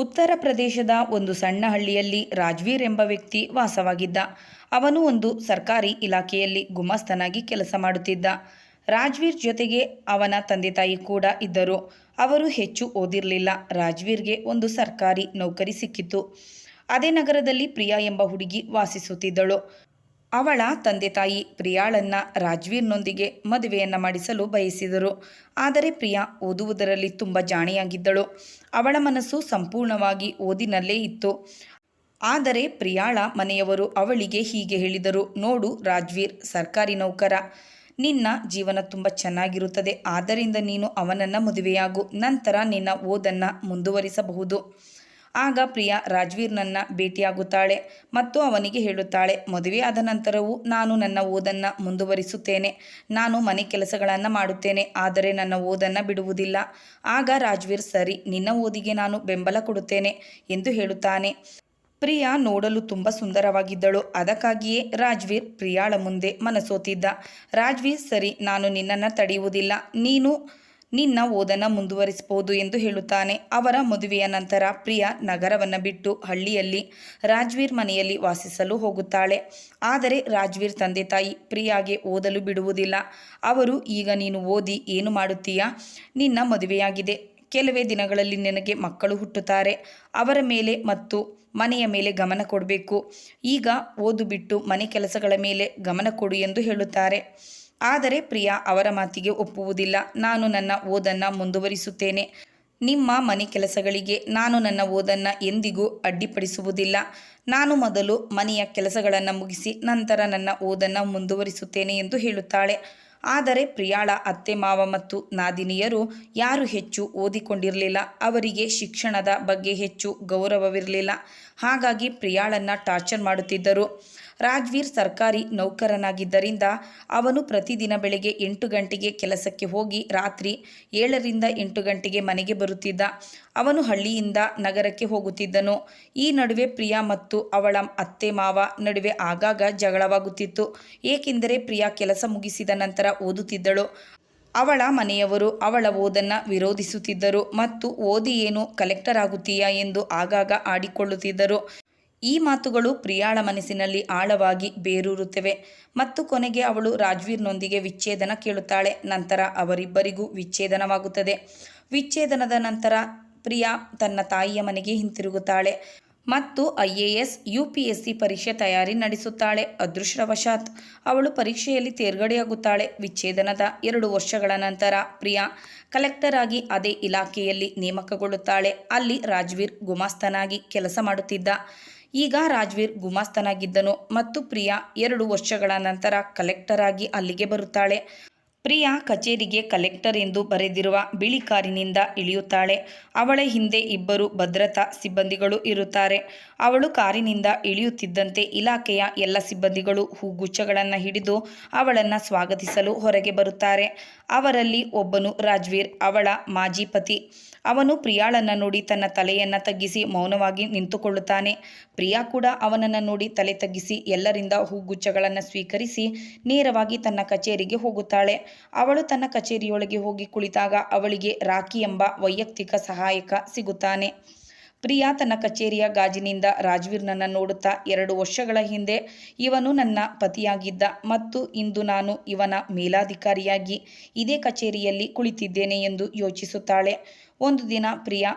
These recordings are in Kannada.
ಉತ್ತರ ಪ್ರದೇಶದ ಒಂದು ಸಣ್ಣ ಹಳ್ಳಿಯಲ್ಲಿ ರಾಜ್ವೀರ್ ಎಂಬ ವ್ಯಕ್ತಿ ವಾಸವಾಗಿದ್ದ. ಅವನು ಒಂದು ಸರ್ಕಾರಿ ಇಲಾಖೆಯಲ್ಲಿ ಗುಮಾಸ್ತನಾಗಿ ಕೆಲಸ ಮಾಡುತ್ತಿದ್ದ. ರಾಜ್ವೀರ್ ಜೊತೆಗೆ ಅವನ ತಂದೆ ತಾಯಿ ಕೂಡ ಇದ್ದರು. ಅವರು ಹೆಚ್ಚು ಓದಿರಲಿಲ್ಲ. ರಾಜ್ವೀರ್ಗೆ ಒಂದು ಸರ್ಕಾರಿ ನೌಕರಿ ಸಿಕ್ಕಿತು. ಅದೇ ನಗರದಲ್ಲಿ ಪ್ರಿಯಾ ಎಂಬ ಹುಡುಗಿ ವಾಸಿಸುತ್ತಿದ್ದಳು. ಅವಳ ತಂದೆ ತಾಯಿ ಪ್ರಿಯಾಳನ್ನು ರಾಜ್ವೀರ್ನೊಂದಿಗೆ ಮದುವೆಯನ್ನು ಮಾಡಿಸಲು ಬಯಸಿದರು. ಆದರೆ ಪ್ರಿಯಾ ಓದುವುದರಲ್ಲಿ ತುಂಬ ಜಾಣೆಯಾಗಿದ್ದಳು. ಅವಳ ಮನಸ್ಸು ಸಂಪೂರ್ಣವಾಗಿ ಓದಿನಲ್ಲೇ ಇತ್ತು. ಆದರೆ ಪ್ರಿಯಾಳ ಮನೆಯವರು ಅವಳಿಗೆ ಹೀಗೆ ಹೇಳಿದರು, ನೋಡು ರಾಜ್ವೀರ್, ಸರ್ಕಾರಿ ನೌಕರ. ನಿನ್ನ ಜೀವನ ತುಂಬ ಚೆನ್ನಾಗಿರುತ್ತದೆ. ಆದ್ದರಿಂದ ನೀನು ಅವನನ್ನು ಮದುವೆಯಾಗು. ನಂತರ ನಿನ್ನ ಓದನ್ನು ಮುಂದುವರಿಸಬಹುದು. ಆಗ ಪ್ರಿಯಾ ರಾಜ್ವೀರ್ನನ್ನ ಭೇಟಿಯಾಗುತ್ತಾಳೆ ಮತ್ತು ಅವನಿಗೆ ಹೇಳುತ್ತಾಳೆ ಮದುವೆಯಾದ ನಂತರವೂ ನಾನು ನನ್ನ ಓದನ್ನು ಮುಂದುವರಿಸುತ್ತೇನೆ. ನಾನು ಮನೆ ಕೆಲಸಗಳನ್ನು ಮಾಡುತ್ತೇನೆ, ಆದರೆ ನನ್ನ ಓದನ್ನು ಬಿಡುವುದಿಲ್ಲ. ಆಗ ರಾಜ್ವೀರ್, ಸರಿ, ನಿನ್ನ ಓದಿಗೆ ನಾನು ಬೆಂಬಲ ಕೊಡುತ್ತೇನೆ ಎಂದು ಹೇಳುತ್ತಾನೆ. ಪ್ರಿಯಾ ನೋಡಲು ತುಂಬ ಸುಂದರವಾಗಿದ್ದಳು. ಅದಕ್ಕಾಗಿಯೇ ರಾಜ್ವೀರ್ ಪ್ರಿಯಾಳ ಮುಂದೆ ಮನಸೋತಿದ್ದ. ರಾಜ್ವೀರ್, ಸರಿ, ನಾನು ನಿನ್ನನ್ನು ತಡೆಯುವುದಿಲ್ಲ. ನೀನು ನಿನ್ನ ಓದನ್ನು ಮುಂದುವರಿಸಬಹುದು ಎಂದು ಹೇಳುತ್ತಾನೆ. ಅವರ ಮದುವೆಯ ನಂತರ ಪ್ರಿಯಾ ನಗರವನ್ನು ಬಿಟ್ಟು ಹಳ್ಳಿಯಲ್ಲಿ, ರಾಜ್ವೀರ್ ಮನೆಯಲ್ಲಿ ವಾಸಿಸಲು ಹೋಗುತ್ತಾಳೆ. ಆದರೆ ರಾಜ್ವೀರ್ ತಂದೆ ತಾಯಿ ಪ್ರಿಯಾಗೆ ಓದಲು ಬಿಡುವುದಿಲ್ಲ. ಅವರು, ಈಗ ನೀನು ಓದಿ ಏನು ಮಾಡುತ್ತೀಯಾ? ನಿನ್ನ ಮದುವೆಯಾಗಿದೆ. ಕೆಲವೇ ದಿನಗಳಲ್ಲಿ ನಿನಗೆ ಮಕ್ಕಳು ಹುಟ್ಟುತ್ತಾರೆ. ಅವರ ಮೇಲೆ ಮತ್ತು ಮನೆಯ ಮೇಲೆ ಗಮನ ಕೊಡಬೇಕು. ಈಗ ಓದು ಬಿಟ್ಟು ಮನೆ ಕೆಲಸಗಳ ಮೇಲೆ ಗಮನ ಕೊಡು ಎಂದು ಹೇಳುತ್ತಾರೆ. ಆದರೆ ಪ್ರಿಯಾ ಅವರ ಮಾತಿಗೆ ಒಪ್ಪುವುದಿಲ್ಲ. ನಾನು ನನ್ನ ಓದನ್ನು ಮುಂದುವರಿಸುತ್ತೇನೆ. ನಿಮ್ಮ ಮನೆ ಕೆಲಸಗಳಿಗೆ ನಾನು ನನ್ನ ಓದನ್ನು ಎಂದಿಗೂ ಅಡ್ಡಿಪಡಿಸುವುದಿಲ್ಲ. ನಾನು ಮೊದಲು ಮನೆಯ ಕೆಲಸಗಳನ್ನು ಮುಗಿಸಿ ನಂತರ ನನ್ನ ಓದನ್ನು ಮುಂದುವರಿಸುತ್ತೇನೆ ಎಂದು ಹೇಳುತ್ತಾಳೆ. ಆದರೆ ಪ್ರಿಯಾಳ ಅತ್ತೆ, ಮಾವ ಮತ್ತು ನಾದಿನಿಯರು ಯಾರು ಹೆಚ್ಚು ಓದಿಕೊಂಡಿರಲಿಲ್ಲ. ಅವರಿಗೆ ಶಿಕ್ಷಣದ ಬಗ್ಗೆ ಹೆಚ್ಚು ಗೌರವವಿರಲಿಲ್ಲ. ಹಾಗಾಗಿ ಪ್ರಿಯಾಳನ್ನು ಟಾರ್ಚರ್ ಮಾಡುತ್ತಿದ್ದರು. ರಾಜ್ವೀರ್ ಸರ್ಕಾರಿ ನೌಕರನಾಗಿದ್ದರಿಂದ ಅವನು ಪ್ರತಿದಿನ ಬೆಳಗ್ಗೆ ಎಂಟು ಗಂಟೆಗೆ ಕೆಲಸಕ್ಕೆ ಹೋಗಿ ರಾತ್ರಿ ಏಳರಿಂದ ಎಂಟು ಗಂಟೆಗೆ ಮನೆಗೆ ಬರುತ್ತಿದ್ದ. ಅವನು ಹಳ್ಳಿಯಿಂದ ನಗರಕ್ಕೆ ಹೋಗುತ್ತಿದ್ದನು. ಈ ನಡುವೆ ಪ್ರಿಯಾ ಮತ್ತು ಅವಳ ಅತ್ತೆ ಮಾವ ನಡುವೆ ಆಗಾಗ ಜಗಳವಾಗುತ್ತಿತ್ತು. ಏಕೆಂದರೆ ಪ್ರಿಯಾ ಕೆಲಸ ಮುಗಿಸಿದ ನಂತರ ಓದುತ್ತಿದ್ದಳು. ಅವಳ ಮನೆಯವರು ಅವಳ ಓದನ್ನು ವಿರೋಧಿಸುತ್ತಿದ್ದರು ಮತ್ತು ಓದಿ ಏನು ಕಲೆಕ್ಟರ್ ಆಗುತ್ತೀಯಾ ಎಂದು ಆಗಾಗ ಆಡಿಕೊಳ್ಳುತ್ತಿದ್ದರು. ಈ ಮಾತುಗಳು ಪ್ರಿಯಾಳ ಮನಸ್ಸಿನಲ್ಲಿ ಆಳವಾಗಿ ಬೇರೂರುತ್ತವೆ. ಮತ್ತು ಕೊನೆಗೆ ಅವಳು ರಾಜ್ವೀರ್ನೊಂದಿಗೆ ವಿಚ್ಛೇದನ ಕೇಳುತ್ತಾಳೆ. ನಂತರ ಅವರಿಬ್ಬರಿಗೂ ವಿಚ್ಛೇದನವಾಗುತ್ತದೆ. ವಿಚ್ಛೇದನದ ನಂತರ ಪ್ರಿಯಾ ತನ್ನ ತಾಯಿಯ ಮನೆಗೆ ಹಿಂತಿರುಗುತ್ತಾಳೆ. ಮತ್ತು I A S U P S C ಪರೀಕ್ಷೆ ತಯಾರಿ ನಡೆಸುತ್ತಾಳೆ. ಅದೃಷ್ಟವಶಾತ್ ಅವಳು ಪರೀಕ್ಷೆಯಲ್ಲಿ ತೇರ್ಗಡೆಯಾಗುತ್ತಾಳೆ. ವಿಚ್ಛೇದನದ ಎರಡು ವರ್ಷಗಳ ನಂತರ ಪ್ರಿಯಾ ಕಲೆಕ್ಟರ್ ಆಗಿ ಅದೇ ಇಲಾಖೆಯಲ್ಲಿ ನೇಮಕಗೊಳ್ಳುತ್ತಾಳೆ. ಅಲ್ಲಿ ರಾಜ್ವೀರ್ ಗುಮಾಸ್ತನಾಗಿ ಕೆಲಸ ಮಾಡುತ್ತಿದ್ದ. ಈಗ ರಾಜ್ವೀರ್ ಗುಮಾಸ್ತನಾಗಿದ್ದನು ಮತ್ತು ಪ್ರಿಯಾ ಎರಡು ವರ್ಷಗಳ ನಂತರ ಕಲೆಕ್ಟರ್ ಆಗಿ ಅಲ್ಲಿಗೆ ಬರುತ್ತಾಳೆ. ಪ್ರಿಯಾ ಕಚೇರಿಗೆ ಕಲೆಕ್ಟರ್ ಎಂದು ಬರೆದಿರುವ ಬಿಳಿ ಕಾರಿನಿಂದ ಇಳಿಯುತ್ತಾಳೆ. ಅವಳ ಹಿಂದೆ ಇಬ್ಬರು ಭದ್ರತಾ ಸಿಬ್ಬಂದಿಗಳು ಇರುತ್ತಾರೆ. ಅವಳು ಕಾರಿನಿಂದ ಇಳಿಯುತ್ತಿದ್ದಂತೆ ಇಲಾಖೆಯ ಎಲ್ಲ ಸಿಬ್ಬಂದಿಗಳು ಹೂಗುಚ್ಛಗಳನ್ನು ಹಿಡಿದು ಅವಳನ್ನು ಸ್ವಾಗತಿಸಲು ಹೊರಗೆ ಬರುತ್ತಾರೆ. ಅವರಲ್ಲಿ ಒಬ್ಬನು ರಾಜ್ವೀರ್, ಅವಳ ಮಾಜಿ ಪತಿ. ಅವನು ಪ್ರಿಯಾಳನ್ನು ನೋಡಿ ತನ್ನ ತಲೆಯನ್ನು ತಗ್ಗಿಸಿ ಮೌನವಾಗಿ ನಿಂತುಕೊಳ್ಳುತ್ತಾನೆ. ಪ್ರಿಯಾ ಕೂಡ ಅವನನ್ನು ನೋಡಿ ತಲೆ ತಗ್ಗಿಸಿ ಎಲ್ಲರಿಂದ ಹೂಗುಚ್ಛಗಳನ್ನು ಸ್ವೀಕರಿಸಿ ನೇರವಾಗಿ ತನ್ನ ಕಚೇರಿಗೆ ಹೋಗುತ್ತಾಳೆ. ಅವಳು ತನ್ನ ಕಚೇರಿಯೊಳಗೆ ಹೋಗಿ ಕುಳಿತಾಗ ಅವಳಿಗೆ ರಾಕಿ ಎಂಬ ವೈಯಕ್ತಿಕ ಸಹಾಯಕ ಸಿಗುತ್ತಾನೆ. ಪ್ರಿಯಾ ತನ್ನ ಕಚೇರಿಯ ಗಾಜಿನಿಂದ ರಾಜ್ವೀರ್ನನ್ನು ನೋಡುತ್ತಾ ಎರಡು ವರ್ಷಗಳ ಹಿಂದೆ ಇವನು ನನ್ನ ಪತಿಯಾಗಿದ್ದ ಮತ್ತು ಇಂದು ನಾನು ಇವನ ಮೇಲಾಧಿಕಾರಿಯಾಗಿ ಇದೇ ಕಚೇರಿಯಲ್ಲಿ ಕುಳಿತಿದ್ದೇನೆ ಎಂದು ಯೋಚಿಸುತ್ತಾಳೆ. ಒಂದು ದಿನ ಪ್ರಿಯಾ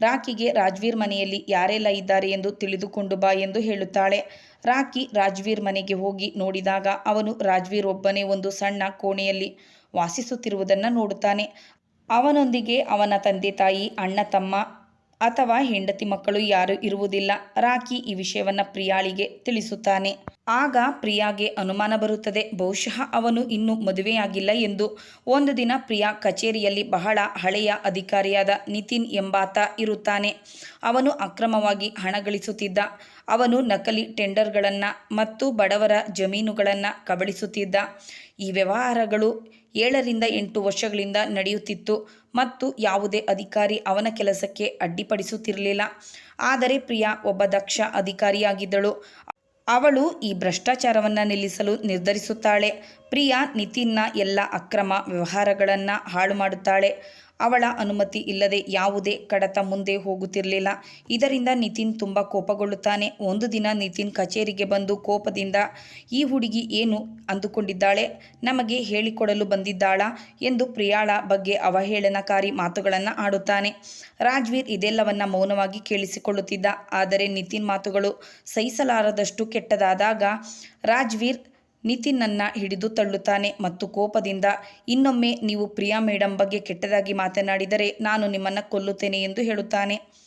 ರಾಕಿಗೆ ರಾಜ್ವೀರ್ ಮನೆಯಲ್ಲಿ ಯಾರೆಲ್ಲ ಇದ್ದಾರೆ ಎಂದು ತಿಳಿದುಕೊಂಡು ಬಾ ಎಂದು ಹೇಳುತ್ತಾಳೆ. ರಾಕಿ ರಾಜ್ವೀರ್ ಮನೆಗೆ ಹೋಗಿ ನೋಡಿದಾಗ ಅವನು ರಾಜ್ವೀರ್ ಒಬ್ಬನೇ ಒಂದು ಸಣ್ಣ ಕೋಣೆಯಲ್ಲಿ ವಾಸಿಸುತ್ತಿರುವುದನ್ನು ನೋಡುತ್ತಾನೆ. ಅವನೊಂದಿಗೆ ಅವನ ತಂದೆ ತಾಯಿ, ಅಣ್ಣ ತಮ್ಮ ಅಥವಾ ಹೆಂಡತಿ ಮಕ್ಕಳು ಯಾರು ಇರುವುದಿಲ್ಲ. ರಾಕಿ ಈ ವಿಷಯವನ್ನು ಪ್ರಿಯಾಳಿಗೆ ತಿಳಿಸುತ್ತಾನೆ. ಆಗ ಪ್ರಿಯಾಗೆ ಅನುಮಾನ ಬರುತ್ತದೆ. ಬಹುಶಃ ಅವನು ಇನ್ನೂ ಮದುವೆಯಾಗಿಲ್ಲ ಎಂದು. ಒಂದು ದಿನ ಪ್ರಿಯಾ ಕಚೇರಿಯಲ್ಲಿ ಬಹಳ ಹಳೆಯ ಅಧಿಕಾರಿಯಾದ ನಿತಿನ್ ಎಂಬಾತ ಇರುತ್ತಾನೆ. ಅವನು ಅಕ್ರಮವಾಗಿ ಹಣ ಗಳಿಸುತ್ತಿದ್ದ. ಅವನು ನಕಲಿ ಟೆಂಡರ್ಗಳನ್ನು ಮತ್ತು ಬಡವರ ಜಮೀನುಗಳನ್ನು ಕಬಳಿಸುತ್ತಿದ್ದ. ಈ ವ್ಯವಹಾರಗಳು ಏಳರಿಂದ ಎಂಟು ವರ್ಷಗಳಿಂದ ನಡೆಯುತ್ತಿತ್ತು ಮತ್ತು ಯಾವುದೇ ಅಧಿಕಾರಿ ಅವನ ಕೆಲಸಕ್ಕೆ ಅಡ್ಡಿಪಡಿಸುತ್ತಿರಲಿಲ್ಲ. ಆದರೆ ಪ್ರಿಯಾ ಒಬ್ಬ ದಕ್ಷ ಅಧಿಕಾರಿಯಾಗಿದ್ದಳು. ಅವಳು ಈ ಭ್ರಷ್ಟಾಚಾರವನ್ನು ನಿಲ್ಲಿಸಲು ನಿರ್ಧರಿಸುತ್ತಾಳೆ. ಪ್ರಿಯಾ ನಿತಿನ್ನ ಎಲ್ಲ ಅಕ್ರಮ ವ್ಯವಹಾರಗಳನ್ನು ಹಾಳು ಮಾಡುತ್ತಾಳೆ. ಅವಳ ಅನುಮತಿ ಇಲ್ಲದೆ ಯಾವುದೇ ಕಡತ ಮುಂದೆ ಹೋಗುತ್ತಿರಲಿಲ್ಲ. ಇದರಿಂದ ನಿತಿನ್ ತುಂಬ ಕೋಪಗೊಳ್ಳುತ್ತಾನೆ. ಒಂದು ದಿನ ನಿತಿನ್ ಕಚೇರಿಗೆ ಬಂದು ಕೋಪದಿಂದ, ಈ ಹುಡುಗಿ ಏನು ಅಂದುಕೊಂಡಿದ್ದಾಳೆ? ನಮಗೆ ಹೇಳಿಕೊಡಲು ಬಂದಿದ್ದಾಳ? ಎಂದು ಪ್ರಿಯಾಳ ಬಗ್ಗೆ ಅವಹೇಳನಕಾರಿ ಮಾತುಗಳನ್ನು ಆಡುತ್ತಾನೆ. ರಾಜ್ವೀರ್ ಇದೆಲ್ಲವನ್ನ ಮೌನವಾಗಿ ಕೇಳಿಸಿಕೊಳ್ಳುತ್ತಿದ್ದ. ಆದರೆ ನಿತಿನ್ ಮಾತುಗಳು ಸಹಿಸಲಾರದಷ್ಟು ಕೆಟ್ಟದಾದಾಗ ರಾಜ್ವೀರ್ ನಿತಿನ್ನನ್ನ ಹಿಡಿದು ತಳ್ಳುತ್ತಾನೆ ಮತ್ತು ಕೋಪದಿಂದ, ಇನ್ನೊಮ್ಮೆ ನೀವು ಪ್ರಿಯಾ ಮೇಡಮ್ ಬಗ್ಗೆ ಕೆಟ್ಟದಾಗಿ ಮಾತನಾಡಿದರೆ ನಾನು ನಿಮ್ಮನ್ನು ಕೊಲ್ಲುತ್ತೇನೆ ಎಂದು ಹೇಳುತ್ತಾನೆ.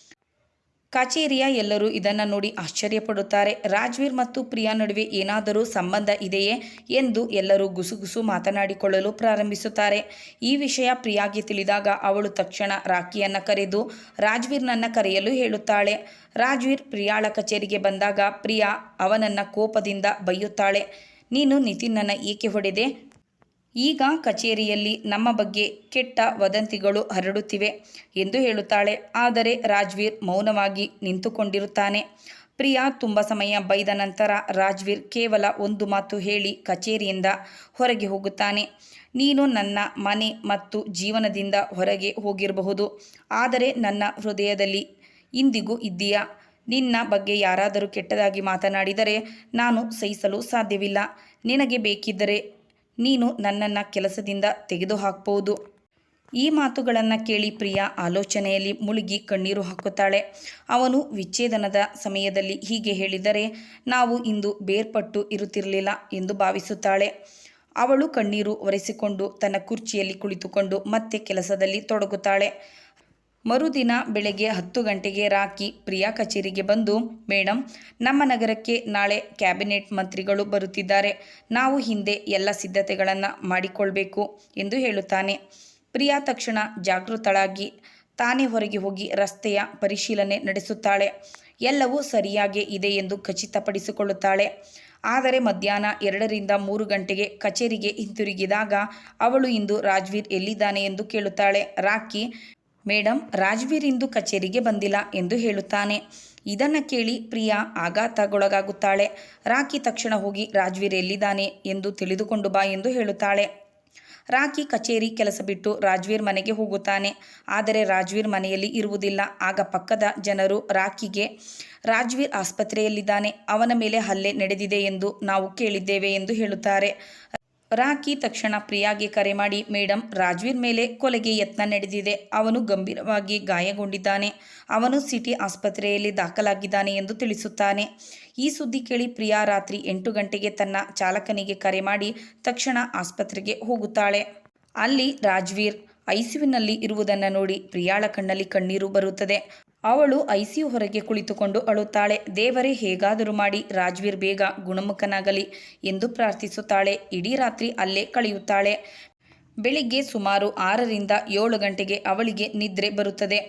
ಕಚೇರಿಯ ಎಲ್ಲರೂ ಇದನ್ನು ನೋಡಿ ಆಶ್ಚರ್ಯಪಡುತ್ತಾರೆ. ರಾಜ್ವೀರ್ ಮತ್ತು ಪ್ರಿಯಾ ನಡುವೆ ಏನಾದರೂ ಸಂಬಂಧ ಇದೆಯೇ ಎಂದು ಎಲ್ಲರೂ ಗುಸುಗುಸು ಮಾತನಾಡಿಕೊಳ್ಳಲು ಪ್ರಾರಂಭಿಸುತ್ತಾರೆ. ಈ ವಿಷಯ ಪ್ರಿಯಾಗೆ ತಿಳಿದಾಗ ಅವಳು ತಕ್ಷಣ ರಾಖಿಯನ್ನು ಕರೆದು ರಾಜ್ವೀರ್ನನ್ನು ಕರೆಯಲು ಹೇಳುತ್ತಾಳೆ. ರಾಜ್ವೀರ್ ಪ್ರಿಯಾಳ ಕಚೇರಿಗೆ ಬಂದಾಗ ಪ್ರಿಯಾ ಅವನನ್ನು ಕೋಪದಿಂದ ಬೈಯುತ್ತಾಳೆ. ನೀನು ನಿತಿನ್ನನ್ನು ಏಕೆ ಹೊಡೆದೆ? ಈಗ ಕಚೇರಿಯಲ್ಲಿ ನಮ್ಮ ಬಗ್ಗೆ ಕೆಟ್ಟ ವದಂತಿಗಳು ಹರಡುತ್ತಿವೆ ಎಂದು ಹೇಳುತ್ತಾಳೆ. ಆದರೆ ರಾಜ್ವೀರ್ ಮೌನವಾಗಿ ನಿಂತುಕೊಂಡಿರುತ್ತಾನೆ. ಪ್ರಿಯಾ ತುಂಬ ಸಮಯ ಬೈದ ನಂತರ ರಾಜ್ವೀರ್ ಕೇವಲ ಒಂದು ಮಾತು ಹೇಳಿ ಕಚೇರಿಯಿಂದ ಹೊರಗೆ ಹೋಗುತ್ತಾನೆ. ನೀನು ನನ್ನ ಮನೆ ಮತ್ತು ಜೀವನದಿಂದ ಹೊರಗೆ ಹೋಗಿರಬಹುದು. ಆದರೆ ನನ್ನ ಹೃದಯದಲ್ಲಿ ಇಂದಿಗೂ ಇದ್ದೀಯಾ? ನಿನ್ನ ಬಗ್ಗೆ ಯಾರಾದರೂ ಕೆಟ್ಟದಾಗಿ ಮಾತನಾಡಿದರೆ ನಾನು ಸಹಿಸಲು ಸಾಧ್ಯವಿಲ್ಲ. ನಿನಗೆ ಬೇಕಿದ್ದರೆ ನೀನು ನನ್ನನ್ನು ಕೆಲಸದಿಂದ ತೆಗೆದುಹಾಕ್ಬೋದು. ಈ ಮಾತುಗಳನ್ನು ಕೇಳಿ ಪ್ರಿಯಾ ಆಲೋಚನೆಯಲ್ಲಿ ಮುಳುಗಿ ಕಣ್ಣೀರು ಹಾಕುತ್ತಾಳೆ. ಅವನು ವಿಚ್ಛೇದನದ ಸಮಯದಲ್ಲಿ ಹೀಗೆ ಹೇಳಿದರೆ, ನಾವು ಇಂದು ಬೇರ್ಪಟ್ಟು ಇರುತ್ತಿರಲಿಲ್ಲ ಎಂದು ಭಾವಿಸುತ್ತಾಳೆ. ಅವಳು ಕಣ್ಣೀರು ಒರೆಸಿಕೊಂಡು ತನ್ನ ಕುರ್ಚಿಯಲ್ಲಿ ಕುಳಿತುಕೊಂಡು ಮತ್ತೆ ಕೆಲಸದಲ್ಲಿ ತೊಡಗುತ್ತಾಳೆ. ಮರುದಿನ ಬೆಳಗ್ಗೆ ಹತ್ತು ಗಂಟೆಗೆ ರಾಕಿ ಪ್ರಿಯಾ ಕಚೇರಿಗೆ ಬಂದು ಮೇಡಮ್ ನಮ್ಮ ನಗರಕ್ಕೆ ನಾಳೆ ಕ್ಯಾಬಿನೆಟ್ ಮಂತ್ರಿಗಳು ಬರುತ್ತಿದ್ದಾರೆ. ನಾವು ಹಿಂದೆ ಎಲ್ಲ ಸಿದ್ಧತೆಗಳನ್ನು ಮಾಡಿಕೊಳ್ಬೇಕು ಎಂದು ಹೇಳುತ್ತಾನೆ. ಪ್ರಿಯಾ ತಕ್ಷಣ ಜಾಗೃತಳಾಗಿ ತಾನೇ ಹೊರಗೆ ಹೋಗಿ ರಸ್ತೆಯ ಪರಿಶೀಲನೆ ನಡೆಸುತ್ತಾಳೆ. ಎಲ್ಲವೂ ಸರಿಯಾಗೇ ಇದೆ ಎಂದು ಖಚಿತಪಡಿಸಿಕೊಳ್ಳುತ್ತಾಳೆ. ಆದರೆ ಮಧ್ಯಾಹ್ನ ಎರಡರಿಂದ ಮೂರು ಗಂಟೆಗೆ ಕಚೇರಿಗೆ ಹಿಂತಿರುಗಿದಾಗ ಅವಳು ಇಂದು ರಾಜ್ವೀರ್ ಎಲ್ಲಿದ್ದಾನೆ ಎಂದು ಕೇಳುತ್ತಾಳೆ. ರಾಕಿ ಮೇಡಮ್ ರಾಜ್ವೀರ್ ಇಂದು ಕಚೇರಿಗೆ ಬಂದಿಲ್ಲ ಎಂದು ಹೇಳುತ್ತಾನೆ. ಇದನ್ನು ಕೇಳಿ ಪ್ರಿಯಾ ಆಘಾತಗೊಳಗಾಗುತ್ತಾಳೆ ರಾಖಿ ತಕ್ಷಣ ಹೋಗಿ ರಾಜ್ವೀರ್ ಎಲ್ಲಿದ್ದಾನೆ ಎಂದು ತಿಳಿದುಕೊಂಡು ಬಾ ಎಂದು ಹೇಳುತ್ತಾಳೆ. ರಾಖಿ ಕಚೇರಿ ಕೆಲಸ ಬಿಟ್ಟು ರಾಜ್ವೀರ್ ಮನೆಗೆ ಹೋಗುತ್ತಾನೆ. ಆದರೆ ರಾಜ್ವೀರ್ ಮನೆಯಲ್ಲಿ ಇರುವುದಿಲ್ಲ. ಆಗ ಪಕ್ಕದ ಜನರು ರಾಖಿಗೆ, ರಾಜ್ವೀರ್ ಆಸ್ಪತ್ರೆಯಲ್ಲಿದ್ದಾನೆ. ಅವನ ಮೇಲೆ ಹಲ್ಲೆ ನಡೆದಿದೆ ಎಂದು ನಾವು ಕೇಳಿದ್ದೇವೆ ಎಂದು ಹೇಳುತ್ತಾರೆ. ರಾಕಿ ತಕ್ಷಣ ಪ್ರಿಯಾಗೆ ಕರೆ ಮಾಡಿ ಮೇಡಮ್ ರಾಜ್ವೀರ್ ಮೇಲೆ ಕೊಲೆಗೆ ಯತ್ನ ನಡೆದಿದೆ. ಅವನು ಗಂಭೀರವಾಗಿ ಗಾಯಗೊಂಡಿದ್ದಾನೆ. ಅವನು ಸಿಟಿ ಆಸ್ಪತ್ರೆಯಲ್ಲಿ ದಾಖಲಾಗಿದ್ದಾನೆ ಎಂದು ತಿಳಿಸುತ್ತಾನೆ. ಈ ಸುದ್ದಿ ಕೇಳಿ ಪ್ರಿಯಾ ರಾತ್ರಿ ಎಂಟು ಗಂಟೆಗೆ ತನ್ನ ಚಾಲಕನಿಗೆ ಕರೆ ಮಾಡಿ, ತಕ್ಷಣ ಆಸ್ಪತ್ರೆಗೆ ಹೋಗುತ್ತಾಳೆ. ಅಲ್ಲಿ ರಾಜ್ವೀರ್ ಐಸಿಯುನಲ್ಲಿ ಇರುವುದನ್ನು ನೋಡಿ ಪ್ರಿಯಾಳ ಕಣ್ಣಲ್ಲಿ ಕಣ್ಣೀರು ಬರುತ್ತದೆ. ಅವಳು ಐಸಿಯು ಹೊರಗೆ ಕುಳಿತುಕೊಂಡು ಅಳುತ್ತಾಳೆ. ದೇವರೇ, ಹೇಗಾದರೂ ಮಾಡಿ. ರಾಜ್ವೀರ್ ಬೇಗ ಗುಣಮುಖನಾಗಲಿ ಎಂದು ಪ್ರಾರ್ಥಿಸುತ್ತಾಳೆ. ಇಡೀ ರಾತ್ರಿ ಅಲ್ಲೇ ಕಳೆಯುತ್ತಾಳೆ. ಬೆಳಿಗ್ಗೆ ಸುಮಾರು ಆರರಿಂದ ಏಳು ಗಂಟೆಗೆ ಅವಳಿಗೆ ನಿದ್ರೆ ಬರುತ್ತದೆ.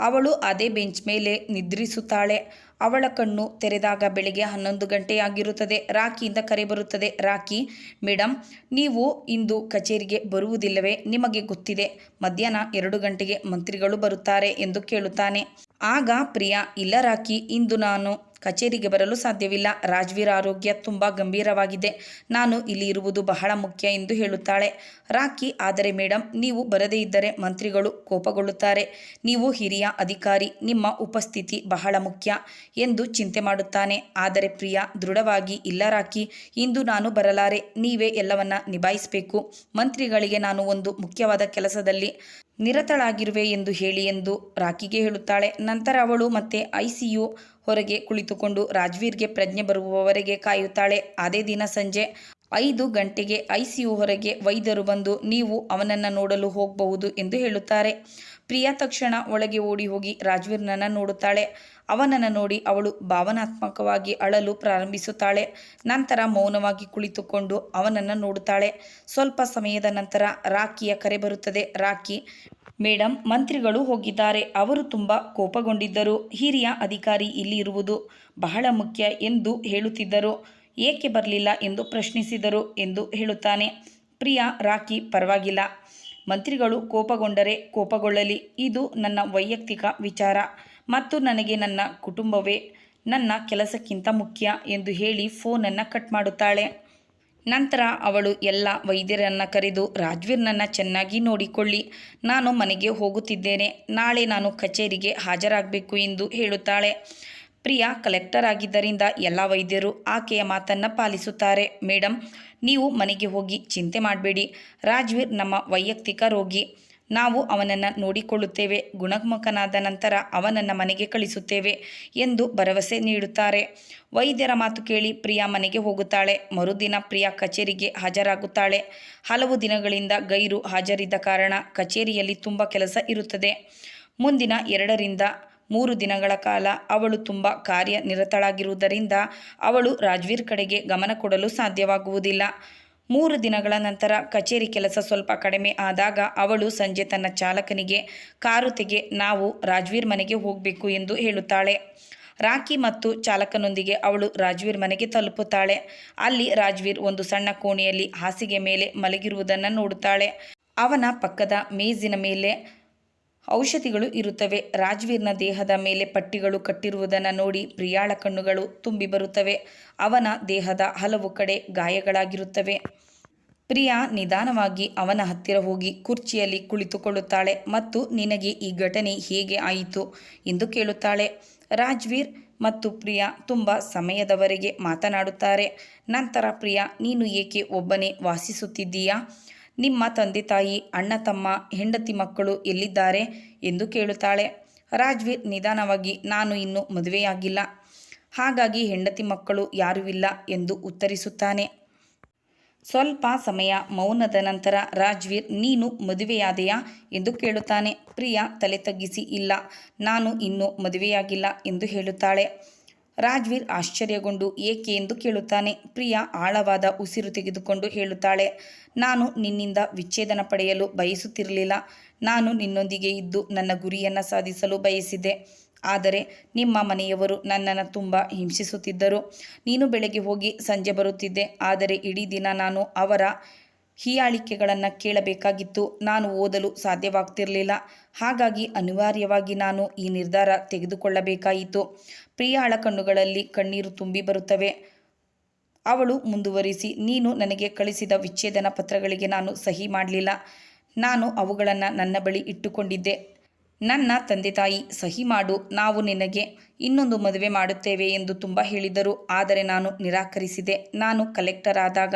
ಅವಳು ಅದೇ ಬೆಂಚ್ ಮೇಲೆ ನಿದ್ರಿಸುತ್ತಾಳೆ. ಅವಳ ಕಣ್ಣು ತೆರೆದಾಗ ಬೆಳಿಗ್ಗೆ ಹನ್ನೊಂದು ಗಂಟೆಯಾಗಿರುತ್ತದೆ. ರಾಖಿಯಿಂದ ಕರೆ ಬರುತ್ತದೆ. ರಾಖಿ ಮೇಡಮ್ ನೀವು ಇಂದು ಕಚೇರಿಗೆ ಬರುವುದಿಲ್ಲವೇ? ನಿಮಗೆ ಗೊತ್ತಿದೆ, ಮಧ್ಯಾಹ್ನ ಎರಡು ಗಂಟೆಗೆ ಮಂತ್ರಿಗಳು ಬರುತ್ತಾರೆ ಎಂದು ಕೇಳುತ್ತಾನೆ. ಆಗ ಪ್ರಿಯಾ, ಇಲ್ಲ ರಾಖಿ, ಇಂದು ನಾನು ಕಚೇರಿಗೆ ಬರಲು ಸಾಧ್ಯವಿಲ್ಲ. ರಾಜ್ವೀರ್ ಆರೋಗ್ಯ ತುಂಬ ಗಂಭೀರವಾಗಿದೆ. ನಾನು ಇಲ್ಲಿ ಇರುವುದು ಬಹಳ ಮುಖ್ಯ ಎಂದು ಹೇಳುತ್ತಾಳೆ. ರಾಖಿ, ಆದರೆ ಮೇಡಮ್ ನೀವು ಬರದೇ ಇದ್ದರೆ ಮಂತ್ರಿಗಳು ಕೋಪಗೊಳ್ಳುತ್ತಾರೆ. ನೀವು ಹಿರಿಯ ಅಧಿಕಾರಿ, ನಿಮ್ಮ ಉಪಸ್ಥಿತಿ ಬಹಳ ಮುಖ್ಯ ಎಂದು ಚಿಂತೆ ಮಾಡುತ್ತಾನೆ. ಆದರೆ ಪ್ರಿಯಾ, ದೃಢವಾಗಿ ಇಲ್ಲ ರಾಕಿ ಇಂದು ನಾನು ಬರಲಾರೆ, ನೀವೇ ಎಲ್ಲವನ್ನ ನಿಭಾಯಿಸಬೇಕು. ಮಂತ್ರಿಗಳಿಗೆ ನಾನು ಒಂದು ಮುಖ್ಯವಾದ ಕೆಲಸದಲ್ಲಿ ನಿರತಳಾಗಿರುವೆ ಎಂದು ಹೇಳಿ ಎಂದು ರಾಕಿಗೆ ಹೇಳುತ್ತಾಳೆ. ನಂತರ ಅವಳು ಮತ್ತೆ ಐಸಿಯು ಹೊರಗೆ ಕುಳಿತುಕೊಂಡು ರಾಜ್ವೀರ್ಗೆ ಪ್ರಜ್ಞೆ ಬರುವವರೆಗೆ ಕಾಯುತ್ತಾಳೆ. ಅದೇ ದಿನ ಸಂಜೆ ಐದು ಗಂಟೆಗೆ ಐಸಿಯು ಹೊರಗೆ ವೈದ್ಯರು ಬಂದು, ನೀವು ಅವನನ್ನು ನೋಡಲು ಹೋಗಬಹುದು ಎಂದು ಹೇಳುತ್ತಾರೆ. ಪ್ರಿಯಾ ತಕ್ಷಣ ಒಳಗೆ ಓಡಿ ಹೋಗಿ ರಾಜ್ವೀರ್ನನ್ನು ನೋಡುತ್ತಾಳೆ. ಅವನನ್ನು ನೋಡಿ ಅವಳು ಭಾವನಾತ್ಮಕವಾಗಿ ಅಳಲು ಪ್ರಾರಂಭಿಸುತ್ತಾಳೆ. ನಂತರ ಮೌನವಾಗಿ ಕುಳಿತುಕೊಂಡು ಅವನನ್ನು ನೋಡುತ್ತಾಳೆ. ಸ್ವಲ್ಪ ಸಮಯದ ನಂತರ ರಾಖಿಯ ಕರೆ ಬರುತ್ತದೆ. ರಾಖಿ ಮೇಡಮ್ ಮಂತ್ರಿಗಳು ಹೋಗಿದ್ದಾರೆ. ಅವರು ತುಂಬ ಕೋಪಗೊಂಡಿದ್ದರು. ಹಿರಿಯ ಅಧಿಕಾರಿ ಇಲ್ಲಿ ಇರುವುದು ಬಹಳ ಮುಖ್ಯ ಎಂದು ಹೇಳುತ್ತಿದ್ದರು. ಏಕೆ ಬರಲಿಲ್ಲ ಎಂದು ಪ್ರಶ್ನಿಸಿದರು ಎಂದು ಹೇಳುತ್ತಾನೆ. ಪ್ರಿಯಾ, ರಾಖಿ, ಪರವಾಗಿಲ್ಲ. ಮಂತ್ರಿಗಳು ಕೋಪಗೊಂಡರೆ ಕೋಪಗೊಳ್ಳಲಿ. ಇದು ನನ್ನ ವೈಯಕ್ತಿಕ ವಿಚಾರ. ಮತ್ತು ನನಗೆ ನನ್ನ ಕುಟುಂಬವೇ ನನ್ನ ಕೆಲಸಕ್ಕಿಂತ ಮುಖ್ಯ ಎಂದು ಹೇಳಿ ಫೋನನ್ನು ಕಟ್ ಮಾಡುತ್ತಾಳೆ. ನಂತರ ಅವಳು ಎಲ್ಲ ವೈದ್ಯರನ್ನು ಕರೆದು, ರಾಜ್ವೀರ್ನನ್ನು ಚೆನ್ನಾಗಿ ನೋಡಿಕೊಳ್ಳಿ. ನಾನು ಮನೆಗೆ ಹೋಗುತ್ತಿದ್ದೇನೆ. ನಾಳೆ ನಾನು ಕಚೇರಿಗೆ ಹಾಜರಾಗಬೇಕು ಎಂದು ಹೇಳುತ್ತಾಳೆ. ಪ್ರಿಯಾ ಕಲೆಕ್ಟರ್ ಆಗಿದ್ದರಿಂದ ಎಲ್ಲ ವೈದ್ಯರು ಆಕೆಯ ಮಾತನ್ನು ಪಾಲಿಸುತ್ತಾರೆ. ಮೇಡಮ್ ನೀವು ಮನೆಗೆ ಹೋಗಿ ಚಿಂತೆ ಮಾಡಬೇಡಿ. ರಾಜ್ವೀರ್ ನಮ್ಮ ವೈಯಕ್ತಿಕ ರೋಗಿ. ನಾವು ಅವನನ್ನು ನೋಡಿಕೊಳ್ಳುತ್ತೇವೆ. ಗುಣಮುಖನಾದ ನಂತರ ಅವನನ್ನು ಮನೆಗೆ ಕಳಿಸುತ್ತೇವೆ ಎಂದು ಭರವಸೆ ನೀಡುತ್ತಾರೆ. ವೈದ್ಯರ ಮಾತು ಕೇಳಿ ಪ್ರಿಯಾ ಮನೆಗೆ ಹೋಗುತ್ತಾಳೆ. ಮರುದಿನ ಪ್ರಿಯಾ ಕಚೇರಿಗೆ ಹಾಜರಾಗುತ್ತಾಳೆ. ಹಲವು ದಿನಗಳಿಂದ ಗೈರು ಹಾಜರಿದ್ದ ಕಾರಣ ಕಚೇರಿಯಲ್ಲಿ ತುಂಬ ಕೆಲಸ ಇರುತ್ತದೆ. ಮುಂದಿನ ಎರಡರಿಂದ ಮೂರು ದಿನಗಳ ಕಾಲ ಅವಳು ತುಂಬ ಕಾರ್ಯನಿರತಳಾಗಿರುವುದರಿಂದ ಅವಳು ರಾಜ್ವೀರ್ ಕಡೆಗೆ ಗಮನ ಕೊಡಲು ಸಾಧ್ಯವಾಗುವುದಿಲ್ಲ. ಮೂರು ದಿನಗಳ ನಂತರ ಕಚೇರಿ ಕೆಲಸ ಸ್ವಲ್ಪ ಕಡಿಮೆ ಆದಾಗ ಅವಳು ಸಂಜೆ ತನ್ನ ಚಾಲಕನಿಗೆ, ಕಾರು ತೆಗೆ, ನಾವು ರಾಜ್ವೀರ್ ಮನೆಗೆ ಹೋಗಬೇಕು ಎಂದು ಹೇಳುತ್ತಾಳೆ. ರಾಕಿ ಮತ್ತು ಚಾಲಕನೊಂದಿಗೆ ಅವಳು ರಾಜ್ವೀರ್ ಮನೆಗೆ ತಲುಪುತ್ತಾಳೆ. ಅಲ್ಲಿ ರಾಜ್ವೀರ್ ಒಂದು ಸಣ್ಣ ಕೋಣೆಯಲ್ಲಿ ಹಾಸಿಗೆ ಮೇಲೆ ಮಲಗಿರುವುದನ್ನು ನೋಡುತ್ತಾಳೆ. ಅವನ ಪಕ್ಕದ ಮೇಜಿನ ಮೇಲೆ ಔಷಧಿಗಳು ಇರುತ್ತವೆ. ರಾಜ್ವೀರ್ನ ದೇಹದ ಮೇಲೆ ಪಟ್ಟಿಗಳು ಕಟ್ಟಿರುವುದನ್ನು ನೋಡಿ ಪ್ರಿಯಾಳ ಕಣ್ಣುಗಳು ತುಂಬಿ ಬರುತ್ತವೆ. ಅವನ ದೇಹದ ಹಲವು ಕಡೆ ಗಾಯಗಳಾಗಿರುತ್ತವೆ. ಪ್ರಿಯಾ ನಿಧಾನವಾಗಿ ಅವನ ಹತ್ತಿರ ಹೋಗಿ ಕುರ್ಚಿಯಲ್ಲಿ ಕುಳಿತುಕೊಳ್ಳುತ್ತಾಳೆ ಮತ್ತು ನಿನಗೆ ಈ ಘಟನೆ ಹೇಗೆ ಆಯಿತು ಎಂದು ಕೇಳುತ್ತಾಳೆ. ರಾಜ್ವೀರ್ ಮತ್ತು ಪ್ರಿಯಾ ತುಂಬ ಸಮಯದವರೆಗೆ ಮಾತನಾಡುತ್ತಾರೆ. ನಂತರ ಪ್ರಿಯಾ, ನೀನು ಏಕೆ ಒಬ್ಬನೇ ವಾಸಿಸುತ್ತಿದ್ದೀಯಾ? ನಿಮ್ಮ ತಂದೆ ತಾಯಿ, ಅಣ್ಣ ತಮ್ಮ, ಹೆಂಡತಿ ಮಕ್ಕಳು ಎಲ್ಲಿದ್ದಾರೆ ಎಂದು ಕೇಳುತ್ತಾಳೆ. ರಾಜ್ವೀರ್ ನಿಧಾನವಾಗಿ, ನಾನು ಇನ್ನೂ ಮದುವೆಯಾಗಿಲ್ಲ. ಹಾಗಾಗಿ ಹೆಂಡತಿ ಮಕ್ಕಳು ಯಾರೂ ಇಲ್ಲ ಎಂದು ಉತ್ತರಿಸುತ್ತಾನೆ. ಸ್ವಲ್ಪ ಸಮಯ ಮೌನದ ನಂತರ ರಾಜ್ವೀರ್, ನೀನು ಮದುವೆಯಾದೆಯಾ ಎಂದು ಕೇಳುತ್ತಾನೆ. ಪ್ರಿಯಾ ತಲೆ ತಗ್ಗಿಸಿ, ಇಲ್ಲ, ನಾನು ಇನ್ನೂ ಮದುವೆಯಾಗಿಲ್ಲ ಎಂದು ಹೇಳುತ್ತಾಳೆ. ರಾಜ್ವೀರ್ ಆಶ್ಚರ್ಯಗೊಂಡು ಏಕೆ ಎಂದು ಕೇಳುತ್ತಾನೆ. ಪ್ರಿಯಾ ಆಳವಾದ ಉಸಿರು ತೆಗೆದುಕೊಂಡು ಹೇಳುತ್ತಾಳೆ, ನಾನು ನಿನ್ನಿಂದ ವಿಚ್ಛೇದನ ಪಡೆಯಲು ಬಯಸುತ್ತಿರಲಿಲ್ಲ. ನಾನು ನಿನ್ನೊಂದಿಗೆ ಇದ್ದು ನನ್ನ ಗುರಿಯನ್ನು ಸಾಧಿಸಲು ಬಯಸಿದ್ದೆ ಆದರೆ ನಿಮ್ಮ ಮನೆಯವರು ನನ್ನನ್ನು ತುಂಬ ಹಿಂಸಿಸುತ್ತಿದ್ದರು. ನೀನು ಬೆಳಗ್ಗೆ ಹೋಗಿ ಸಂಜೆ ಬರುತ್ತಿದ್ದೆ. ಆದರೆ ಇಡೀ ದಿನ ನಾನು ಅವರ ಹೀಯಾಳಿಕೆಗಳನ್ನು ಕೇಳಬೇಕಾಗಿತ್ತು. ನಾನು ಓದಲು ಸಾಧ್ಯವಾಗ್ತಿರಲಿಲ್ಲ. ಹಾಗಾಗಿ ಅನಿವಾರ್ಯವಾಗಿ ನಾನು ಈ ನಿರ್ಧಾರ ತೆಗೆದುಕೊಳ್ಳಬೇಕಾಯಿತು. ಪ್ರಿಯಾಳ ಕಣ್ಣುಗಳಲ್ಲಿ ಕಣ್ಣೀರು ತುಂಬಿ ಬರುತ್ತವೆ. ಅವಳು ಮುಂದುವರಿಸಿ, ನೀನು ನನಗೆ ಕಳಿಸಿದ ವಿಚ್ಛೇದನ ಪತ್ರಗಳಿಗೆ ನಾನು ಸಹಿ ಮಾಡಲಿಲ್ಲ. ನಾನು ಅವುಗಳನ್ನು ನನ್ನ ಬಳಿ ಇಟ್ಟುಕೊಂಡಿದ್ದೆ. ನನ್ನ ತಂದೆ ತಾಯಿ, ಸಹಿ ಮಾಡು, ನಾವು ನಿನಗೆ ಇನ್ನೊಂದು ಮದುವೆ ಮಾಡುತ್ತೇವೆ ಎಂದು ತುಂಬ ಹೇಳಿದರು. ಆದರೆ ನಾನು ನಿರಾಕರಿಸಿದೆ. ನಾನು ಕಲೆಕ್ಟರ್ ಆದಾಗ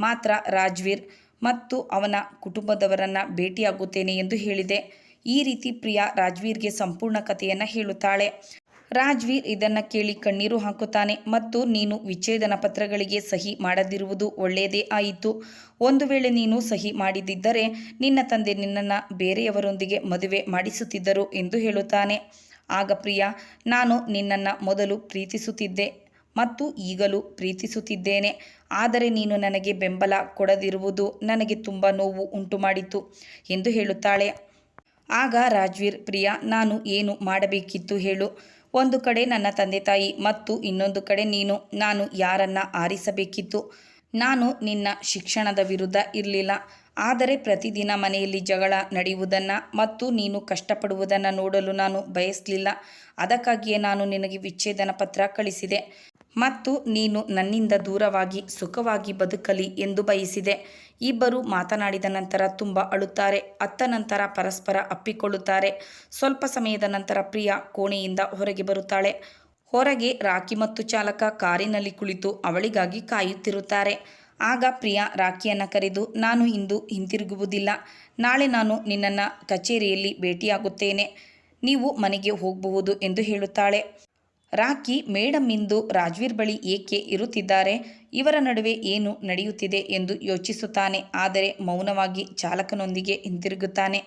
ಮಾತ್ರ ರಾಜ್ವೀರ್ ಮತ್ತು ಅವನ ಕುಟುಂಬದವರನ್ನು ಭೇಟಿಯಾಗುತ್ತೇನೆ ಎಂದು ಹೇಳಿದೆ. ಈ ರೀತಿ ಪ್ರಿಯಾ ರಾಜ್ವೀರ್ಗೆ ಸಂಪೂರ್ಣ ಕಥೆಯನ್ನು ಹೇಳುತ್ತಾಳೆ. ರಾಜ್ವೀರ್ ಇದನ್ನು ಕೇಳಿ ಕಣ್ಣೀರು ಹಾಕುತ್ತಾನೆ ಮತ್ತು ನೀನು ವಿಚ್ಛೇದನ ಪತ್ರಗಳಿಗೆ ಸಹಿ ಮಾಡದಿರುವುದು ಒಳ್ಳೆಯದೇ ಆಯಿತು. ಒಂದು ವೇಳೆ ನೀನು ಸಹಿ ಮಾಡಿದ್ದಿದ್ದರೆ ನಿನ್ನ ತಂದೆ ನಿನ್ನನ್ನು ಬೇರೆಯವರೊಂದಿಗೆ ಮದುವೆ ಮಾಡಿಸುತ್ತಿದ್ದರು ಎಂದು ಹೇಳುತ್ತಾನೆ. ಆಗ ಪ್ರಿಯಾ, ನಾನು ನಿನ್ನನ್ನು ಮೊದಲು ಪ್ರೀತಿಸುತ್ತಿದ್ದೆ. ಮತ್ತು ಈಗಲೂ ಪ್ರೀತಿಸುತ್ತಿದ್ದೇನೆ. ಆದರೆ ನೀನು ನನಗೆ ಬೆಂಬಲ ಕೊಡದಿರುವುದು ನನಗೆ ತುಂಬ ನೋವು ಉಂಟುಮಾಡಿತು ಎಂದು ಹೇಳುತ್ತಾಳೆ. ಆಗ ರಾಜ್ವೀರ್, ಪ್ರಿಯಾ, ನಾನು ಏನು ಮಾಡಬೇಕಿತ್ತು ಹೇಳು. ಒಂದು ಕಡೆ ನನ್ನ ತಂದೆ ತಾಯಿ ಮತ್ತು ಇನ್ನೊಂದು ಕಡೆ ನೀನು. ನಾನು ಯಾರನ್ನ ಆರಿಸಬೇಕಿತ್ತು? ನಾನು ನಿನ್ನ ಶಿಕ್ಷಣದ ವಿರುದ್ಧ ಇರಲಿಲ್ಲ. ಆದರೆ ಪ್ರತಿದಿನ ಮನೆಯಲ್ಲಿ ಜಗಳ ನಡೆಯುವುದನ್ನು ಮತ್ತು ನೀನು ಕಷ್ಟಪಡುವುದನ್ನು ನೋಡಲು ನಾನು ಬಯಸಲಿಲ್ಲ. ಅದಕ್ಕಾಗಿಯೇ ನಾನು ನಿನಗೆ ವಿಚ್ಛೇದನ ಪತ್ರ ಕಳಿಸಿದೆ. ಮತ್ತು ನೀನು ನನ್ನಿಂದ ದೂರವಾಗಿ ಸುಖವಾಗಿ ಬದುಕಲಿ ಎಂದು ಬಯಸಿದೆ. ಇಬ್ಬರು ಮಾತನಾಡಿದ ನಂತರ ತುಂಬ ಅಳುತ್ತಾರೆ. ಅತ್ತ ನಂತರ ಪರಸ್ಪರ ಅಪ್ಪಿಕೊಳ್ಳುತ್ತಾರೆ. ಸ್ವಲ್ಪ ಸಮಯದ ನಂತರ ಪ್ರಿಯಾ ಕೋಣೆಯಿಂದ ಹೊರಗೆ ಬರುತ್ತಾಳೆ. ಹೊರಗೆ ರಾಖಿ ಮತ್ತು ಚಾಲಕ ಕಾರಿನಲ್ಲಿ ಕುಳಿತು ಅವಳಿಗಾಗಿ ಕಾಯುತ್ತಿರುತ್ತಾರೆ. ಆಗ ಪ್ರಿಯಾ ರಾಖಿಯನ್ನು ಕರೆದು, ನಾನು ಇಂದು ಹಿಂತಿರುಗುವುದಿಲ್ಲ. ನಾಳೆ ನಾನು ನಿನ್ನನ್ನು ಕಚೇರಿಯಲ್ಲಿ ಭೇಟಿಯಾಗುತ್ತೇನೆ. ನೀವು ಮನೆಗೆ ಹೋಗಬಹುದು ಎಂದು ಹೇಳುತ್ತಾಳೆ. ರಾಕಿ ಮೇಡಮ್ ಇಂದು ರಾಜ್ವೀರ್ ಬಳಿ ಏಕೆ ಇರುತ್ತಿದ್ದಾರೆ? ಇವರ ನಡುವೆ ಏನು ನಡೆಯುತ್ತಿದೆ ಎಂದು ಯೋಚಿಸುತ್ತಾನೆ. ಆದರೆ ಮೌನವಾಗಿ ಚಾಲಕನೊಂದಿಗೆ ಹಿಂದಿರುಗುತ್ತಾನೆ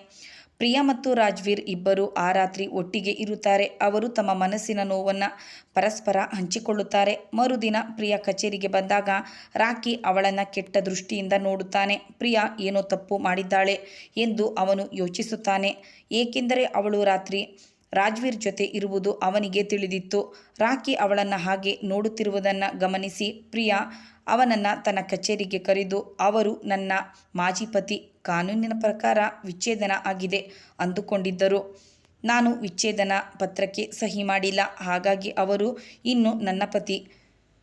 ಪ್ರಿಯಾ ಮತ್ತು ರಾಜ್ವೀರ್ ಇಬ್ಬರು ಆ ರಾತ್ರಿ ಒಟ್ಟಿಗೆ ಇರುತ್ತಾರೆ. ಅವರು ತಮ್ಮ ಮನಸ್ಸಿನ ನೋವನ್ನು ಪರಸ್ಪರ ಹಂಚಿಕೊಳ್ಳುತ್ತಾರೆ. ಮರುದಿನ ಪ್ರಿಯಾ ಕಚೇರಿಗೆ ಬಂದಾಗ ರಾಕಿ ಅವಳನ್ನು ಕೆಟ್ಟ ದೃಷ್ಟಿಯಿಂದ ನೋಡುತ್ತಾನೆ. ಪ್ರಿಯಾ, ಏನೋ ತಪ್ಪು ಮಾಡಿದ್ದಾಳೆ ಎಂದು ಅವನು ಯೋಚಿಸುತ್ತಾನೆ. ಏಕೆಂದರೆ ಅವಳು ರಾತ್ರಿ ರಾಜ್ವೀರ್ ಜೊತೆ ಇರುವುದು ಅವನಿಗೆ ತಿಳಿದಿತ್ತು. ರಾಕಿ ಅವಳನ್ನು ಹಾಗೆ ನೋಡುತ್ತಿರುವುದನ್ನು ಗಮನಿಸಿ ಪ್ರಿಯಾ ಅವನನ್ನು ತನ್ನ ಕಚೇರಿಗೆ ಕರೆದು, ಅವರು ನನ್ನ ಮಾಜಿ ಪತಿ. ಕಾನೂನಿನ ಪ್ರಕಾರ ವಿಚ್ಛೇದನ ಆಗಿದೆ ಅಂದುಕೊಂಡಿದ್ದರು. ನಾನು ವಿಚ್ಛೇದನ ಪತ್ರಕ್ಕೆ ಸಹಿ ಮಾಡಿಲ್ಲ. ಹಾಗಾಗಿ ಅವರು ಇನ್ನು ನನ್ನ ಪತಿ.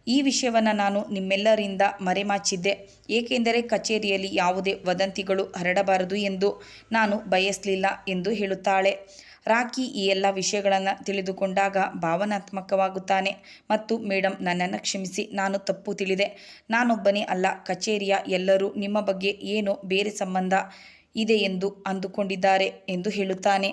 ಈ ವಿಷಯವನ್ನು ನಾನು ನಿಮ್ಮೆಲ್ಲರಿಂದ ಮರೆಮಾಚಿದ್ದೆ. ಏಕೆಂದರೆ ಕಚೇರಿಯಲ್ಲಿ ಯಾವುದೇ ವದಂತಿಗಳು ಹರಡಬಾರದು ಎಂದು ನಾನು ಬಯಸಲಿಲ್ಲ ಎಂದು ಹೇಳುತ್ತಾಳೆ. ರಾಕಿ ಈ ಎಲ್ಲ ವಿಷಯಗಳನ್ನು ತಿಳಿದುಕೊಂಡಾಗ ಭಾವನಾತ್ಮಕವಾಗುತ್ತಾನೆ. ಮತ್ತು ಮೇಡಮ್ ನನ್ನನ್ನು ಕ್ಷಮಿಸಿ, ನಾನು ತಪ್ಪು ತಿಳಿದೆ. ನಾನೊಬ್ಬನೇ ಅಲ್ಲ, ಕಚೇರಿಯ ಎಲ್ಲರೂ ನಿಮ್ಮ ಬಗ್ಗೆ ಏನೋ ಬೇರೆ ಸಂಬಂಧ ಇದೆ ಎಂದು ಅಂದುಕೊಂಡಿದ್ದಾರೆ ಎಂದು ಹೇಳುತ್ತಾನೆ.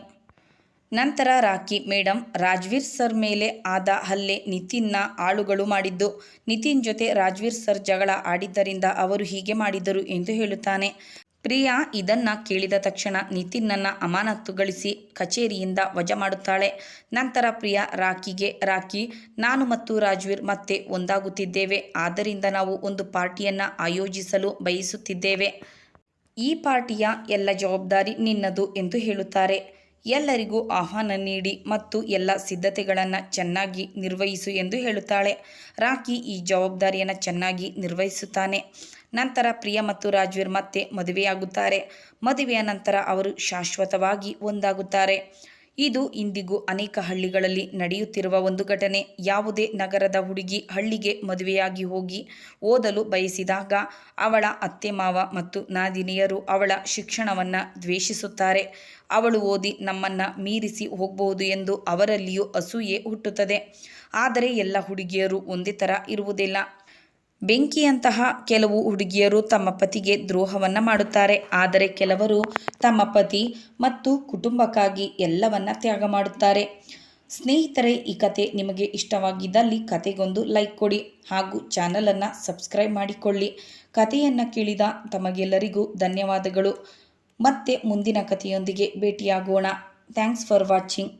ನಂತರ ರಾಕಿ ಮೇಡಮ್ ರಾಜ್ವೀರ್ ಸರ್ ಮೇಲೆ ಆದ ಹಲ್ಲೆ ನಿತಿನ್ನ ಆಳುಗಳು ಮಾಡಿದ್ದು. ನಿತಿನ್ ಜೊತೆ ರಾಜ್ವೀರ್ ಸರ್ ಜಗಳ ಆಡಿದ್ದರಿಂದ ಅವರು ಹೀಗೆ ಮಾಡಿದರು ಎಂದು ಹೇಳುತ್ತಾನೆ. ಪ್ರಿಯಾ ಇದನ್ನ ಕೇಳಿದ ತಕ್ಷಣ ನಿತಿನ್ನನ್ನು ಅಮಾನತ್ತುಗಳಿಸಿ ಕಚೇರಿಯಿಂದ ವಜಾ ಮಾಡುತ್ತಾಳೆ. ನಂತರ ಪ್ರಿಯಾ ರಾಖಿಗೆ, ರಾಖಿ, ನಾನು ಮತ್ತು ರಾಜ್ವೀರ್ ಮತ್ತೆ ಒಂದಾಗುತ್ತಿದ್ದೇವೆ. ಆದ್ದರಿಂದ ನಾವು ಒಂದು ಪಾರ್ಟಿಯನ್ನು ಆಯೋಜಿಸಲು ಬಯಸುತ್ತಿದ್ದೇವೆ. ಈ ಪಾರ್ಟಿಯ ಎಲ್ಲ ಜವಾಬ್ದಾರಿ ನಿನ್ನದು ಎಂದು ಹೇಳುತ್ತಾರೆ. ಎಲ್ಲರಿಗೂ ಆಹ್ವಾನ ನೀಡಿ ಮತ್ತು ಎಲ್ಲ ಸಿದ್ಧತೆಗಳನ್ನು ಚೆನ್ನಾಗಿ ನಿರ್ವಹಿಸು ಎಂದು ಹೇಳುತ್ತಾಳೆ. ರಾಖಿ ಈ ಜವಾಬ್ದಾರಿಯನ್ನು ಚೆನ್ನಾಗಿ ನಿರ್ವಹಿಸುತ್ತಾನೆ. ನಂತರ ಪ್ರಿಯ ಮತ್ತು ರಾಜ್ವೀರ್ ಮತ್ತೆ ಮದುವೆಯಾಗುತ್ತಾರೆ. ಮದುವೆಯ ನಂತರ ಅವರು ಶಾಶ್ವತವಾಗಿ ಒಂದಾಗುತ್ತಾರೆ. ಇದು ಇಂದಿಗೂ ಅನೇಕ ಹಳ್ಳಿಗಳಲ್ಲಿ ನಡೆಯುತ್ತಿರುವ ಒಂದು ಘಟನೆ. ಯಾವುದೇ ನಗರದ ಹುಡುಗಿ ಹಳ್ಳಿಗೆ ಮದುವೆಯಾಗಿ ಹೋಗಿ ಓದಲು ಬಯಸಿದಾಗ ಅವಳ ಅತ್ತೆ ಮಾವ ಮತ್ತು ನಾದಿನಿಯರು ಅವಳ ಶಿಕ್ಷಣವನ್ನು ದ್ವೇಷಿಸುತ್ತಾರೆ. ಅವಳು ಓದಿ ನಮ್ಮನ್ನು ಮೀರಿಸಿ ಹೋಗಬಹುದು ಎಂದು ಅವರಲ್ಲಿಯೂ ಅಸೂಯೆ ಹುಟ್ಟುತ್ತದೆ. ಆದರೆ ಎಲ್ಲ ಹುಡುಗಿಯರು ಒಂದೇ ಥರ ಇರುವುದಿಲ್ಲ. ಬೆಂಕಿಯಂತಹ ಕೆಲವು ಹುಡುಗಿಯರು ತಮ್ಮ ಪತಿಗೆ ದ್ರೋಹವನ್ನು ಮಾಡುತ್ತಾರೆ. ಆದರೆ ಕೆಲವರು ತಮ್ಮ ಪತಿ ಮತ್ತು ಕುಟುಂಬಕ್ಕಾಗಿ ಎಲ್ಲವನ್ನ ತ್ಯಾಗ ಮಾಡುತ್ತಾರೆ. ಸ್ನೇಹಿತರೆ, ಈ ಕತೆ ನಿಮಗೆ ಇಷ್ಟವಾಗಿದ್ದಲ್ಲಿ ಕತೆಗೊಂದು ಲೈಕ್ ಕೊಡಿ ಹಾಗೂ ಚಾನಲನ್ನು ಸಬ್ಸ್ಕ್ರೈಬ್ ಮಾಡಿಕೊಳ್ಳಿ. ಕಥೆಯನ್ನು ಕೇಳಿದ ತಮಗೆಲ್ಲರಿಗೂ ಧನ್ಯವಾದಗಳು. ಮತ್ತೆ ಮುಂದಿನ ಕಥೆಯೊಂದಿಗೆ ಭೇಟಿಯಾಗೋಣ. Thanks for watching.